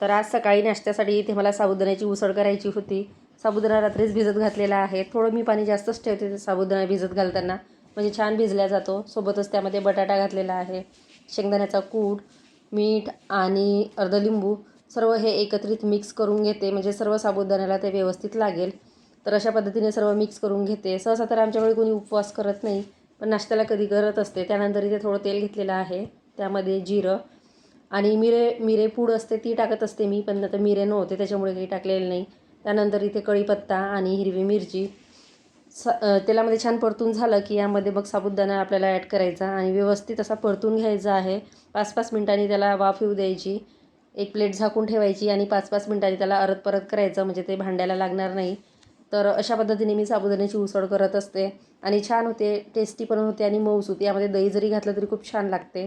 तर आज सकाळी नाश्त्यासाठी इथे मला साबुदाण्याची उसळ करायची होती. साबुदाणा रात्रीच भिजत घातलेला आहे. थोडं मी पाणी जास्तच ठेवते साबुदाणा भिजत घालताना. म्हणजे छान भिजला जातो. सोबतच त्यामध्ये बटाटा घातलेला आहे. शेंगदाण्याचा कूट मीठ आणि अर्ध लिंबू सर्व हे एकत्रित मिक्स करून घेते. म्हणजे सर्व साबुदाण्याला ते व्यवस्थित लागेल. तर अशा पद्धतीने सर्व मिक्स करून घेते. सहसा तर आमच्याकडे कोणी उपवास करत नाही पण नाश्त्याला कधी करत असते. त्यानंतर इथे थोडं तेल घेतलेलं आहे. त्यामध्ये जिरं आणि मिरे मिरे पूड असते ती टाकत असते मी पण आता मिरे नव्हते त्याच्यामुळे काही टाकलेलं नाही. त्यानंतर इथे कढीपत्ता आणि हिरवी मिरची. स तेलामध्ये छान परतून झालं की यामध्ये मग साबुदाणा आपल्याला ॲड करायचा आणि व्यवस्थित असा परतून घ्यायचा आहे. पाच पाच मिनटांनी त्याला वाफ येऊ द्यायची. एक प्लेट झाकून ठेवायची आणि पाच पाच मिनटांनी त्याला अरत परत करायचं म्हणजे ते भांड्याला लागणार नाही. तर अशा पद्धतीने मी साबुदाण्याची उसळ करत असते. आणि छान होते टेस्टी पण होते आणि मऊस यामध्ये दही जरी घातलं तरी खूप छान लागते.